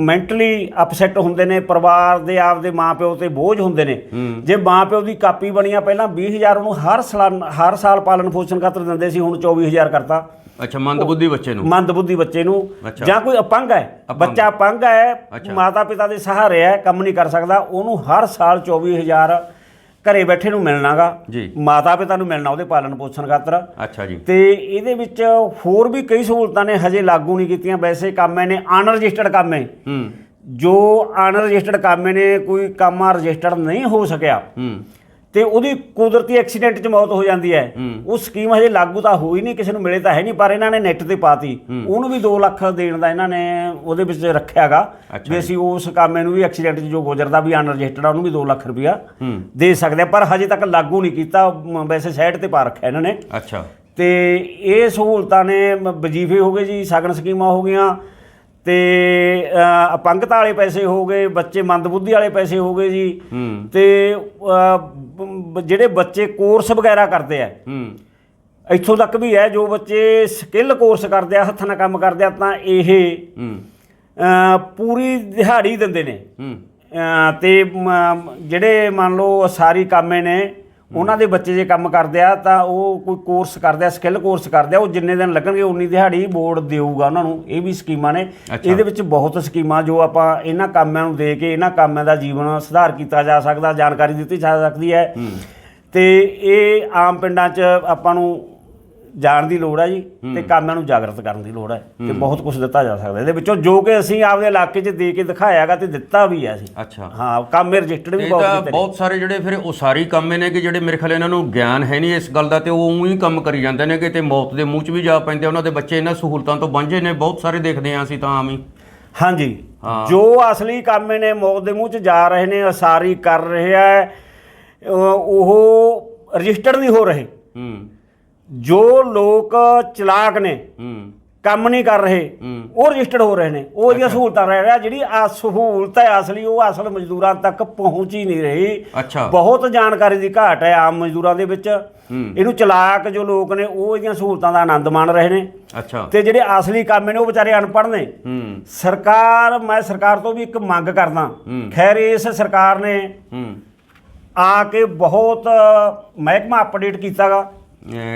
ਮੈਂਟਲੀ ਅਪਸੈਟ ਹੁੰਦੇ ਨੇ ਪਰਿਵਾਰ ਦੇ ਆਪਦੇ ਮਾਪਿਓ ਤੇ ਬੋਝ ਹੁੰਦੇ ਨੇ। ਜੇ ਮਾਪਿਓ ਦੀ ਕਾਪੀ ਬਣੀ ਆ ਪਹਿਲਾਂ 20000 ਉਹਨੂੰ ਹਰ ਸਾਲ ਹਰ ਸਾਲ ਪਾਲਣ ਪੋਸ਼ਣ ਖਾਤਰ ਦਿੰਦੇ ਸੀ ਹੁਣ 24000 ਕਰਤਾ। ਅੱਛਾ ਮੰਦਬੁੱਧੀ ਬੱਚੇ ਨੂੰ? ਮੰਦਬੁੱਧੀ ਬੱਚੇ ਨੂੰ। ਜਾਂ ਕੋਈ ਅਪੰਗ ਹੈ। ਬੱਚਾ ਅਪੰਗ ਹੈ। ਮਾਤਾ ਪਿਤਾ ਦੇ ਸਹਾਰੇ ਹੈ ਕੰਮ ਨਹੀਂ ਕਰ ਸਕਦਾ। ਉਹਨੂੰ ਹਰ ਸਾਲ 24000 ਘਰੇ ਬੈਠੇ ਨੂੰ ਮਿਲਣਾਗਾ। ਜੀ। ਮਾਤਾ ਪਿਤਾ ਨੂੰ ਮਿਲਣਾ ਉਹਦੇ ਪਾਲਣ ਪੋਸ਼ਣ ਖਾਤਰ। ਅੱਛਾ ਜੀ। ਤੇ ਇਹਦੇ ਵਿੱਚ ਹੋਰ ਵੀ ਕਈ ਸਹੂਲਤਾਂ ਨੇ ਹਜੇ ਲਾਗੂ ਨਹੀਂ ਕੀਤੀਆਂ। ਵੈਸੇ ਕੰਮ ਨੇ ਅਨਰਜਿਸਟਰਡ ਕੰਮ ਹੈ ਹੂੰ। ਜੋ ਅਨਰਜਿਸਟਰਡ ਕੰਮ ਨੇ ਕੋਈ ਕੰਮ ਰਜਿਸਟਰਡ ਨਹੀਂ ਹੋ ਸਕਿਆ। ਹੂੰ। ਤੇ ਉਹਦੀ ਕੁਦਰਤੀ ਐਕਸੀਡੈਂਟ 'ਚ ਮੌਤ ਹੋ ਜਾਂਦੀ ਹੈ। ਉਹ ਸਕੀਮ ਹਜੇ ਲਾਗੂ ਤਾਂ ਹੋਈ ਨਹੀਂ ਕਿਸੇ ਨੂੰ ਮਿਲੇ ਤਾਂ ਹੈ ਨਹੀਂ ਪਰ ਇਹਨਾਂ ਨੇ ਨੈਟ ਤੇ ਪਾਤੀ। ਉਹਨੂੰ ਵੀ 2 ਲੱਖ ਦੇਣ ਦਾ ਇਹਨਾਂ ਨੇ ਉਹਦੇ ਵਿੱਚ ਰੱਖਿਆਗਾ ਵੀ ਅਸੀਂ ਉਸ ਕਾਮੇ ਨੂੰ ਵੀ ਐਕਸੀਡੈਂਟ 'ਚ ਜੋ ਗੁਜ਼ਰਦਾ ਵੀ ਅਨਰਜਿਸਟਰਡ ਉਹਨੂੰ ਵੀ 2 ਲੱਖ ਰੁਪਇਆ ਦੇ ਸਕਦੇ ਆ ਪਰ ਹਜੇ ਤੱਕ ਲਾਗੂ ਨਹੀਂ ਕੀਤਾ। ਵੈਸੇ ਸਾਈਡ ਤੇ ਪਾ ਰੱਖਿਆ ਇਹਨਾਂ ਨੇ। ਅੱਛਾ। ਤੇ ਇਹ ਸਹੂਲਤਾਂ ਨੇ ਵਜ਼ੀਫੇ ਹੋ ਗਏ ਜੀ ਸਗਨ ਸਕੀਮਾਂ ਹੋ ਗਈਆਂ। ਤੇ ਅਪੰਗਤਾ ਵਾਲੇ ਪੈਸੇ ਹੋ ਗਏ ਬੱਚੇ ਮੰਦਬੁੱਧੀ ਵਾਲੇ ਪੈਸੇ ਹੋ ਗਏ ਜੀ। ਤੇ ਜਿਹੜੇ ਬੱਚੇ ਕੋਰਸ ਵਗੈਰਾ ਕਰਦੇ ਆ। ਹੂੰ। ਇੱਥੋਂ ਤੱਕ ਵੀ ਹੈ ਜੋ ਬੱਚੇ ਸਕਿੱਲ ਕੋਰਸ ਕਰਦੇ ਆ ਹੱਥਾਂ ਨਾਲ ਕੰਮ ਕਰਦੇ ਆ ਤਾਂ ਇਹ ਪੂਰੀ ਦਿਹਾੜੀ ਦਿੰਦੇ ਨੇ। ਤੇ ਜਿਹੜੇ ਮੰਨ ਲਓ ਸਾਰੀ ਕਾਮੇ ਨੇ ਉਹਨਾਂ ਦੇ ਬੱਚੇ ਜੇ ਕੰਮ ਕਰਦੇ ਆ ਤਾਂ ਉਹ ਕੋਈ ਕੋਰਸ ਕਰਦੇ ਆ ਸਕਿੱਲ ਕੋਰਸ ਕਰਦੇ ਆ ਉਹ ਜਿੰਨੇ ਦਿਨ ਲੱਗਣਗੇ ਉਨੀ ਦਿਹਾੜੀ ਬੋਰਡ ਦੇਊਗਾ ਉਹਨਾਂ ਨੂੰ। ਇਹ ਵੀ ਸਕੀਮਾਂ ਨੇ। ਇਹਦੇ ਵਿੱਚ ਬਹੁਤ ਸਕੀਮਾਂ ਜੋ ਆਪਾਂ ਇਹਨਾਂ ਕਾਮਾਂ ਨੂੰ ਦੇ ਕੇ ਇਹਨਾਂ ਕਾਮਾਂ ਦਾ ਜੀਵਨ ਸੁਧਾਰ ਕੀਤਾ ਜਾ ਸਕਦਾ ਜਾਣਕਾਰੀ ਦਿੱਤੀ ਜਾ ਸਕਦੀ ਹੈ। ਤੇ ਇਹ ਆਮ ਪਿੰਡਾਂ 'ਚ ਆਪਾਂ ਨੂੰ ਜਾਣ ਦੀ ਲੋੜ ਹੈ ਜੀ ਤੇ ਕਾਮਾਂ ਨੂੰ ਜਾਗਰਤ ਕਰਨ ਦੀ ਲੋੜ ਹੈ ਤੇ ਬਹੁਤ ਕੁਝ ਦਿੱਤਾ ਜਾ ਸਕਦਾ। ਇਹਦੇ ਵਿੱਚੋਂ ਜੋ ਕਿ ਅਸੀਂ ਆਪਦੇ ਇਲਾਕੇ 'ਚ ਦੇ ਕੇ ਦਿਖਾਇਆਗਾ ਤੇ ਦਿੱਤਾ ਵੀ ਹੈ ਅਸੀਂ। ਅੱਛਾ। ਹਾਂ ਕਾਮੇ ਰਜਿਸਟਰਡ ਵੀ ਬਹੁਤ ਦਿੱਤੇ ਬਹੁਤ ਸਾਰੇ ਜਿਹੜੇ ਫਿਰ ਉਸਾਰੀ ਕੰਮੇ ਨੇ ਕਿ ਜਿਹੜੇ ਮੇਰੇ ਖਿਆਲ ਇਹਨਾਂ ਨੂੰ ਗਿਆਨ ਹੈ ਨਹੀਂ ਇਸ ਗੱਲ ਦਾ ਤੇ ਉਹ ਉਂ ਹੀ ਕੰਮ ਕਰੀ ਜਾਂਦੇ ਨੇ ਕਿ ਤੇ ਮੌਤ ਦੇ ਮੂੰਹ 'ਚ ਵੀ ਜਾ ਪੈਂਦੇ ਉਹਨਾਂ ਦੇ ਬੱਚੇ ਇਹਨਾਂ ਸਹੂਲਤਾਂ ਤੋਂ ਵਾਂਝੇ ਨੇ ਬਹੁਤ ਸਾਰੇ ਦੇਖਦੇ ਆਂ ਅਸੀਂ ਤਾਂ ਆਮ ਹੀ। ਹਾਂਜੀ। ਜੋ ਅਸਲੀ ਕਾਮੇ ਨੇ ਮੌਤ ਦੇ ਮੂੰਹ 'ਚ ਜਾ ਰਹੇ ਨੇ ਉਸਾਰੀ ਕਰ ਰਹੇ ਆ ਅਹ ਉਹ ਰਜਿਸਟਰਡ ਨਹੀਂ ਹੋ ਰਹੇ। ਹੂੰ। ਜੋ ਲੋਕ ਚਲਾਕ ਨੇ ਹੂੰ। ਕੰਮ ਨਹੀਂ ਕਰ ਰਹੇ। ਉਹ ਰਜਿਸਟਰਡ ਹੋ ਰਹੇ ਨੇ। ਉਹ ਇਹਦੀਆਂ ਸਹੂਲਤਾਂ ਰਹਿ ਰਿਹਾ ਜਿਹੜੀ ਆ ਸਹੂਲਤ ਹੈ ਅਸਲੀ ਉਹ ਅਸਲ ਮਜ਼ਦੂਰਾਂ ਤੱਕ ਪਹੁੰਚ ਹੀ ਨਹੀਂ ਰਹੀ। ਅੱਛਾ। ਬਹੁਤ ਜਾਣਕਾਰੀ ਦੀ ਘਾਟ ਹੈ ਆਮ ਮਜ਼ਦੂਰਾਂ ਦੇ ਵਿੱਚ। ਇਹਨੂੰ ਚਲਾਕ ਜੋ ਲੋਕ ਨੇ ਉਹ ਇਹਦੀਆਂ ਸਹੂਲਤਾਂ ਦਾ ਆਨੰਦ ਮਾਣ ਰਹੇ ਨੇ। ਅੱਛਾ। ਤੇ ਜਿਹੜੇ ਅਸਲੀ ਕੰਮ ਨੇ ਉਹ ਵਿਚਾਰੇ ਅਨਪੜ੍ਹ ਨੇ। ਸਰਕਾਰ ਮੈਂ ਸਰਕਾਰ ਤੋਂ ਵੀ ਇੱਕ ਮੰਗ ਕਰਦਾ। ਖੈਰ ਇਸ ਸਰਕਾਰ ਨੇ ਆ ਕੇ ਬਹੁਤ ਮਹਿਕਮਾ ਅਪਡੇਟ ਕੀਤਾਗਾ।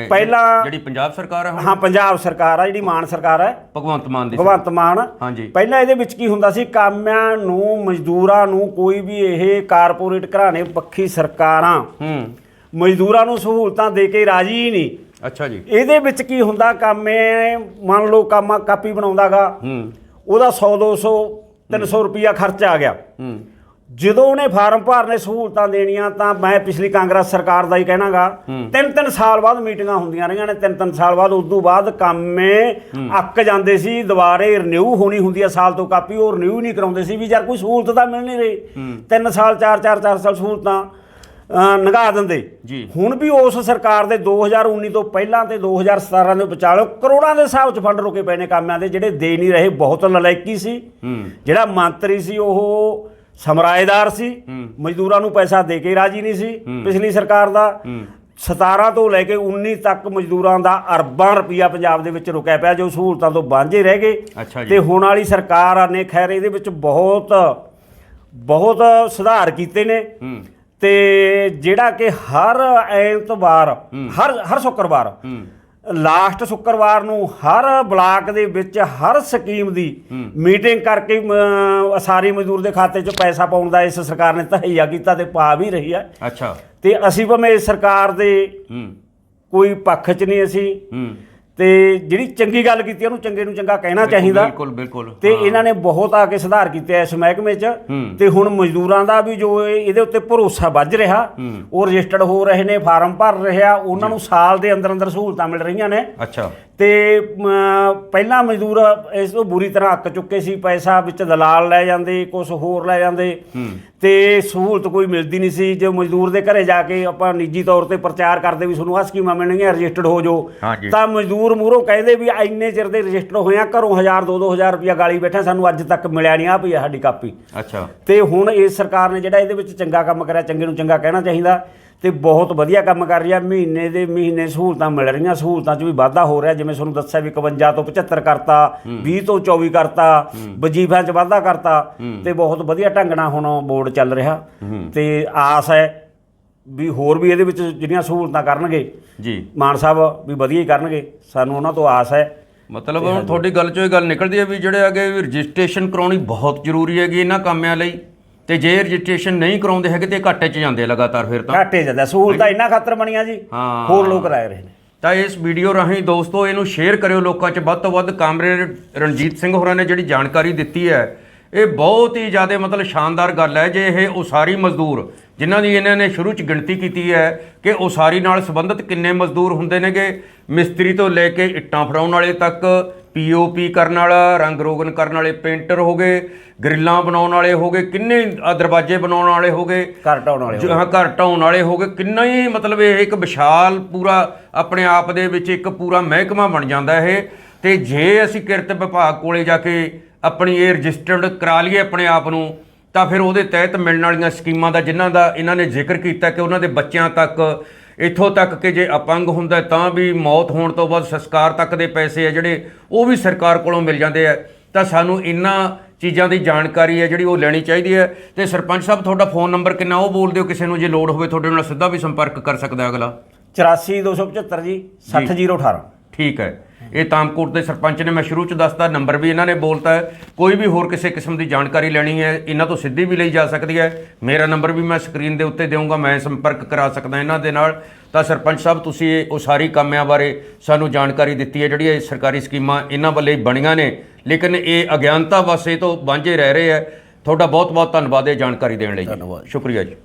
ਪਹਿਲਾਂ- ਜਿਹੜੀ ਪੰਜਾਬ ਸਰਕਾਰ ਹੈ ਹਾਂ ਪੰਜਾਬ ਸਰਕਾਰ ਆ ਜਿਹੜੀ ਮਾਨ ਸਰਕਾਰ ਹੈ ਭਗਵੰਤ ਮਾਨ ਦੀ ਭਗਵੰਤ ਮਾਨ। ਹਾਂਜੀ। ਪਹਿਲਾਂ ਇਹਦੇ ਵਿੱਚ ਕੀ ਹੁੰਦਾ ਸੀ? ਕਾਮਿਆਂ ਨੂੰ ਮਜ਼ਦੂਰਾਂ ਨੂੰ ਕੋਈ ਵੀ ਇਹ ਕਾਰਪੋਰੇਟ ਘਰਾਣੇ ਪੱਖੀ ਸਰਕਾਰਾਂ ਹੂੰ। ਮਜ਼ਦੂਰਾਂ ਨੂੰ ਸਹੂਲਤਾਂ ਦੇ ਕੇ ਰਾਜੀ ਹੀ ਨਹੀਂ। ਅੱਛਾ ਜੀ। ਇਹਦੇ ਵਿੱਚ ਕੀ ਹੁੰਦਾ? ਕਾਮੇ ਮੰਨ ਲਓ ਕਾਮਾ ਕਾਪੀ ਬਣਾਉਂਦਾਗਾ ਹੂੰ। ਉਹਦਾ 100 200 300 ਰੁਪਿਆ ਖਰਚ ਆ ਗਿਆ। ਹੂੰ। ਜਦੋਂ ਉਹਨੇ ਫਾਰਮ ਭਰਨੇ ਸਹੂਲਤਾਂ ਦੇਣੀਆਂ ਤਾਂ ਮੈਂ ਪਿਛਲੀ ਕਾਂਗਰਸ ਸਰਕਾਰ ਦਾ ਹੀ ਕਹਿਣਾਗਾ ਤਿੰਨ ਤਿੰਨ ਸਾਲ ਬਾਅਦ ਮੀਟਿੰਗਾਂ ਹੁੰਦੀਆਂ ਰਹੀਆਂ ਨੇ ਤਿੰਨ ਤਿੰਨ ਸਾਲ ਬਾਅਦ ਉਦੋਂ ਬਾਅਦ ਕੰਮੇ ਅੱਕ ਜਾਂਦੇ ਸੀ ਦੁਬਾਰੇ ਰਿਨਿਊ ਹੋਣੀ ਹੁੰਦੀ ਆ ਸਾਲ ਤੋਂ ਕਾਪੀ ਉਹ ਰਿਨਿਊ ਨਹੀਂ ਕਰਾਉਂਦੇ ਸੀ ਵੀ ਯਾਰ ਕੋਈ ਸਹੂਲਤ ਤਾਂ ਮਿਲ ਨਹੀਂ ਰਹੀ। ਤਿੰਨ ਸਾਲ ਚਾਰ ਚਾਰ ਚਾਰ ਸਾਲ ਸਹੂਲਤਾਂ ਨਿਗਾਹ ਦਿੰਦੇ। ਜੀ। ਹੁਣ ਵੀ ਉਸ ਸਰਕਾਰ ਦੇ 2019 ਤੋਂ ਪਹਿਲਾਂ ਤੇ 2017 ਦੇ ਵਿਚਾਲੇ ਕਰੋੜਾਂ ਦੇ ਹਿਸਾਬ 'ਚ ਫੰਡ ਰੁਕੇ ਪਏ ਨੇ ਕਾਮਿਆਂ ਦੇ ਜਿਹੜੇ ਦੇ ਨਹੀਂ ਰਹੇ ਬਹੁਤ ਨਲਾਇਕੀ ਸੀ। ਜਿਹੜਾ ਮੰਤਰੀ ਸੀ ਉਹ ਸਮਰਾਏਦਾਰ ਸੀ ਮਜ਼ਦੂਰਾਂ ਨੂੰ ਪੈਸਾ ਦੇ ਕੇ ਰਾਜੀ ਨਹੀਂ ਸੀ ਪਿਛਲੀ ਸਰਕਾਰ ਦਾ। 17 ਤੋਂ ਲੈ ਕੇ 19 ਤੱਕ ਮਜ਼ਦੂਰਾਂ ਦਾ ਅਰਬਾਂ ਰੁਪਈਆ ਪੰਜਾਬ ਦੇ ਵਿੱਚ ਰੁਕਿਆ ਪਿਆ ਜੋ ਸਹੂਲਤਾਂ ਤੋਂ ਵਾਂਝੇ ਰਹਿ ਗਏ। ਤੇ ਹੁਣ ਵਾਲੀ ਸਰਕਾਰ ਨੇ ਖੈਰ ਇਹਦੇ ਵਿੱਚ ਬਹੁਤ ਬਹੁਤ ਸੁਧਾਰ ਕੀਤੇ ਨੇ। ਤੇ ਜਿਹੜਾ ਕਿ ਹਰ ਐਤਵਾਰ ਹਰ ਹਰ ਸ਼ੁੱਕਰਵਾਰ ਲਾਸਟ ਸ਼ੁੱਕਰਵਾਰ ਨੂੰ ਹਰ ਬਲਾਕ ਦੇ ਵਿੱਚ ਹਰ ਸਕੀਮ ਦੀ ਮੀਟਿੰਗ ਕਰਕੇ ਸਾਰੀ ਮਜ਼ਦੂਰ ਦੇ ਖਾਤੇ 'ਚ ਪੈਸਾ ਪਾਉਣ ਦਾ ਇਸ ਸਰਕਾਰ ਨੇ ਤਹਈਆ ਕੀਤਾ ਤੇ ਪਾ ਵੀ ਰਹੀ ਹੈ ਅੱਛਾ। ਤੇ ਅਸੀਂ ਭਾਵੇਂ ਇਸ ਸਰਕਾਰ ਦੇ ਕੋਈ ਪੱਖ 'ਚ ਨਹੀਂ ਅਸੀਂ। ਤੇ ਜਿਹੜੀ ਚੰਗੀ ਗੱਲ ਕੀਤੀ ਉਹਨੂੰ ਚੰਗੇ ਨੂੰ ਚੰਗਾ ਕਹਿਣਾ ਚਾਹੀਦਾ। ਬਿਲਕੁਲ ਬਿਲਕੁਲ ਤੇ ਇਹਨਾਂ ਨੇ ਬਹੁਤ ਆ ਕੇ ਸੁਧਾਰ ਕੀਤੇ ਇਸ ਮਹਿਕਮੇ 'ਚ। ਤੇ ਹੁਣ ਮਜ਼ਦੂਰਾਂ ਦਾ ਵੀ ਜੋ ਇਹ- ਇਹਦੇ ਉੱਤੇ ਭਰੋਸਾ ਵੱਜ ਰਿਹਾ। ਉਹ ਰਜਿਸਟਰਡ ਹੋ ਰਹੇ ਨੇ ਫਾਰਮ ਭਰ ਰਿਹਾ। ਉਹਨਾਂ ਨੂੰ ਸਾਲ ਦੇ ਅੰਦਰ ਅੰਦਰ ਸਹੂਲਤਾਂ ਮਿਲ ਰਹੀਆਂ ਨੇ। ਅੱਛਾ। ਤੇ ਪਹਿਲਾਂ ਮਜ਼ਦੂਰ ਇਸ ਤੋਂ ਬੁਰੀ ਤਰ੍ਹਾਂ ਅੱਕ ਚੁੱਕੇ ਸੀ ਪੈਸਾ ਵਿੱਚ ਦਲਾਲ ਲੈ ਜਾਂਦੇ ਕੁਝ ਹੋਰ ਲੈ ਜਾਂਦੇ। ਤੇ ਸਹੂਲਤ ਕੋਈ ਮਿਲਦੀ ਨਹੀਂ ਸੀ ਜੇ ਮਜ਼ਦੂਰ ਦੇ ਘਰੇ ਜਾ ਕੇ ਆਪਾਂ ਨਿੱਜੀ ਤੌਰ ਤੇ ਪ੍ਰਚਾਰ ਕਰਦੇ ਵੀ ਤੁਹਾਨੂੰ ਆਹ ਸਕੀਮਾਂ ਮਿਲਣਗੀਆਂ ਰਜਿਸਟਰਡ ਹੋ ਜਾਓ। ਤਾਂ ਮਜ਼ਦੂਰ ਮੂਹਰੋਂ ਕਹਿੰਦੇ ਵੀ ਇੰਨੇ ਚਿਰ ਦੇ ਰਜਿਸਟਰ ਹੋਏ ਆ ਘਰੋਂ 1000 2-2000 ਰੁਪਇਆ ਗਾਲੀ ਬੈਠਾ ਸਾਨੂੰ ਅੱਜ ਤੱਕ ਮਿਲਿਆ ਨਹੀਂ ਆ ਪਈ ਆ ਸਾਡੀ ਕਾਪੀ। ਅੱਛਾ। ਤੇ ਹੁਣ ਇਸ ਸਰਕਾਰ ਨੇ ਜਿਹੜਾ ਇਹਦੇ ਵਿੱਚ ਚੰਗਾ ਕੰਮ ਕਰਿਆ ਚੰਗੇ ਨੂੰ ਚੰਗਾ ਕਹਿਣਾ ਚਾਹੀਦਾ। ਤੇ ਬਹੁਤ ਵਧੀਆ ਕੰਮ ਕਰ ਰਹੀ। ਮਹੀਨੇ ਦੇ ਮਹੀਨੇ ਸਹੂਲਤਾਂ ਮਿਲ ਰਹੀਆਂ। ਸਹੂਲਤਾਂ 'ਚ ਵੀ ਵਾਧਾ ਹੋ ਰਿਹਾ। ਜਿਵੇਂ ਤੁਹਾਨੂੰ ਦੱਸਿਆ ਵੀ 51 ਤੋਂ 75 ਕਰਤਾ 20 ਤੋਂ 24 ਕਰਤਾ ਵਜੀਫਿਆਂ 'ਚ ਵਾਧਾ ਕਰਤਾ ਤੇ ਬਹੁਤ ਵਧੀਆ ਢੰਗ ਨਾਲ ਹੁਣ ਬੋਰਡ ਚੱਲ ਰਿਹਾ। ਤੇ ਆਸ ਹੈ ਵੀ ਹੋਰ ਵੀ ਇਹਦੇ ਵਿੱਚ ਜਿਹੜੀਆਂ ਸਹੂਲਤਾਂ ਕਰਨਗੇ ਜੀ। ਮਾਨ ਸਾਹਿਬ ਵੀ ਵਧੀਆ ਹੀ ਕਰਨਗੇ। ਸਾਨੂੰ ਉਹਨਾਂ ਤੋਂ ਆਸ ਹੈ। ਮਤਲਬ ਹੁਣ ਤੁਹਾਡੀ ਗੱਲ ਚੋਂ ਇਹ ਗੱਲ ਨਿਕਲਦੀ ਹੈ ਵੀ ਜਿਹੜੇ ਵੀ ਰਜਿਸਟ੍ਰੇਸ਼ਨ ਕਰਾਉਣੀ ਬਹੁਤ ਜ਼ਰੂਰੀ ਹੈਗੀ ਇਹਨਾਂ ਕੰਮਿਆਂ ਲਈ। ਤੇ ਜੇ ਰਜਿਸਟ੍ਰੇਸ਼ਨ ਨਹੀਂ ਕਰਾਉਂਦੇ ਹੈਗੇ ਤੇ ਘਾਟੇ 'ਚ ਜਾਂਦੇ ਲਗਾਤਾਰ ਫਿਰ ਤਾਂ। ਘਾਟੇ ਜਾਂਦਾ ਸਹੂਲਤਾਂ ਇੰਨਾ ਖਾਤਰ ਬਣੀਆਂ ਜੀ ਹਾਂ। ਹੋਰ ਲੋਕ ਰਾਏ ਰਹੇ ਨੇ। ਤਾਂ ਇਸ ਵੀਡੀਓ ਰਾਹੀਂ ਦੋਸਤੋ ਇਹਨੂੰ ਸ਼ੇਅਰ ਕਰਿਓ ਲੋਕਾਂ 'ਚ। ਵੱਧ ਤੋਂ ਵੱਧ ਕਾਮਰੇਡ ਰਣਜੀਤ ਸਿੰਘ ਹੋਰਾਂ ਨੇ ਜਿਹੜੀ ਜਾਣਕਾਰੀ ਦਿੱਤੀ ਹੈ ਇਹ ਬਹੁਤ ਹੀ ਜ਼ਿਆਦਾ ਮਤਲਬ ਸ਼ਾਨਦਾਰ ਗੱਲ ਹੈ ਜੇ ਇਹ ਉਸਾਰੀ ਮਜ਼ਦੂਰ ਜਿਨ੍ਹਾਂ ਦੀ ਇਹਨਾਂ ਨੇ ਸ਼ੁਰੂ 'ਚ ਗਿਣਤੀ ਕੀਤੀ ਹੈ ਕਿ ਉਸਾਰੀ ਨਾਲ ਸੰਬੰਧਿਤ ਕਿੰਨੇ ਮਜ਼ਦੂਰ ਹੁੰਦੇ ਨੇਗੇ ਮਿਸਤਰੀ ਤੋਂ ਲੈ ਕੇ ਇੱਟਾਂ ਫੜਾਉਣ ਵਾਲੇ ਤੱਕ ਪੀਓਪੀ ਕਰਨ ਵਾਲਾ ਰੰਗ ਰੋਗਨ ਕਰਨ ਵਾਲੇ ਪੇਂਟਰ ਹੋ ਗਏ ਗ੍ਰਿਲਾਂ ਬਣਾਉਣ ਵਾਲੇ ਹੋ ਗਏ ਕਿੰਨੇ ਅ, ਦਰਵਾਜ਼ੇ ਬਣਾਉਣ ਵਾਲੇ ਹੋ ਗਏ ਘਰ ਢਾਉਣ ਵਾਲੇ ਜੋ ਹਾਂ ਘਰ ਢਾਉਣ ਵਾਲੇ ਹੋ ਗਏ ਕਿੰਨਾ ਹੀ ਮਤਲਬ ਇਹ ਇੱਕ ਵਿਸ਼ਾਲ ਪੂਰਾ ਆਪਣੇ ਆਪ ਦੇ ਵਿੱਚ ਇੱਕ ਪੂਰਾ ਮਹਿਕਮਾ ਬਣ ਜਾਂਦਾ ਇਹ। ਤੇ ਜੇ ਅਸੀਂ ਕਿਰਤ ਵਿਭਾਗ ਕੋਲੇ ਜਾ ਕੇ ਆਪਣੀ ਇਹ ਰਜਿਸਟਰਡ ਕਰਾ ਲਈਏ ਆਪਣੇ ਆਪ ਨੂੰ ਤਾਂ ਫਿਰ ਉਹਦੇ ਤਹਿਤ ਮਿਲਣ ਵਾਲੀਆਂ ਸਕੀਮਾਂ ਦਾ ਜਿਨ੍ਹਾਂ ਦਾ ਇਹਨਾਂ ਨੇ ਜ਼ਿਕਰ ਕੀਤਾ ਕਿ ਉਹਨਾਂ ਦੇ ਬੱਚਿਆਂ ਤੱਕ ਇੱਥੋਂ ਤੱਕ ਕਿ ਜੇ ਅਪੰਗ ਹੁੰਦਾ ਤਾਂ ਵੀ ਮੌਤ ਹੋਣ ਤੋਂ ਬਾਅਦ ਸੰਸਕਾਰ ਤੱਕ ਦੇ ਪੈਸੇ ਆ ਜਿਹੜੇ ਉਹ ਵੀ ਸਰਕਾਰ ਕੋਲੋਂ ਮਿਲ ਜਾਂਦੇ ਆ। ਤਾਂ ਸਾਨੂੰ ਇਹਨਾਂ ਚੀਜ਼ਾਂ ਦੀ ਜਾਣਕਾਰੀ ਹੈ ਜਿਹੜੀ ਉਹ ਲੈਣੀ ਚਾਹੀਦੀ ਹੈ। ਤੇ ਸਰਪੰਚ ਸਾਹਿਬ ਤੁਹਾਡਾ ਫੋਨ ਨੰਬਰ ਕਿੰਨਾ ਉਹ ਬੋਲ ਦਿਓ ਕਿਸੇ ਨੂੰ ਜੇ ਲੋੜ ਹੋਵੇ ਤੁਹਾਡੇ ਨਾਲ ਸਿੱਧਾ ਵੀ ਸੰਪਰਕ ਕਰ ਸਕਦਾ ਅਗਲਾ। 84275 ਜੀ 60018 ਠੀਕ ਹੈ। ਇਹ ਤਾਮਕੋਟ ਦੇ ਸਰਪੰਚ ਨੇ ਮੈਂ ਸ਼ੁਰੂ ਚ ਦੱਸਤਾ ਨੰਬਰ ਵੀ ਇਹਨਾਂ ਨੇ ਬੋਲਤਾ ਹੈ। ਕੋਈ ਵੀ ਹੋਰ ਕਿਸੇ ਕਿਸਮ ਦੀ ਜਾਣਕਾਰੀ ਲੈਣੀ ਹੈ ਇਹਨਾਂ ਤੋਂ ਸਿੱਧੀ ਵੀ ਲਈ ਜਾ ਸਕਦੀ ਹੈ। ਮੇਰਾ ਨੰਬਰ ਵੀ ਮੈਂ ਸਕਰੀਨ ਦੇ ਉੱਤੇ ਦੇਵਾਂਗਾ ਮੈਂ ਸੰਪਰਕ ਕਰਾ ਸਕਦਾ ਇਹਨਾਂ ਦੇ ਨਾਲ। ਤਾਂ ਸਰਪੰਚ ਸਾਹਿਬ ਤੁਸੀਂ ਇਹ ਉਸਾਰੀ ਕਾਮਿਆਂ ਬਾਰੇ ਸਾਨੂੰ ਜਾਣਕਾਰੀ ਦਿੱਤੀ ਹੈ ਜਿਹੜੀ ਇਹ ਸਰਕਾਰੀ ਸਕੀਮਾਂ ਇਹਨਾਂ ਵੱਲੇ ਬਣੀਆਂ ਨੇ। ਲੇਕਿਨ ਇਹ ਅਗਿਆਨਤਾ ਵਾਸਤੇ ਤੋਂ ਵਾਂਝੇ ਰਹਿ ਰਹੇ ਹੈ। ਤੁਹਾਡਾ ਬਹੁਤ ਬਹੁਤ ਧੰਨਵਾਦ ਇਹ ਜਾਣਕਾਰੀ ਦੇਣ ਲਈ। ਧੰਨਵਾਦ। ਸ਼ੁਕਰੀਆ ਜੀ।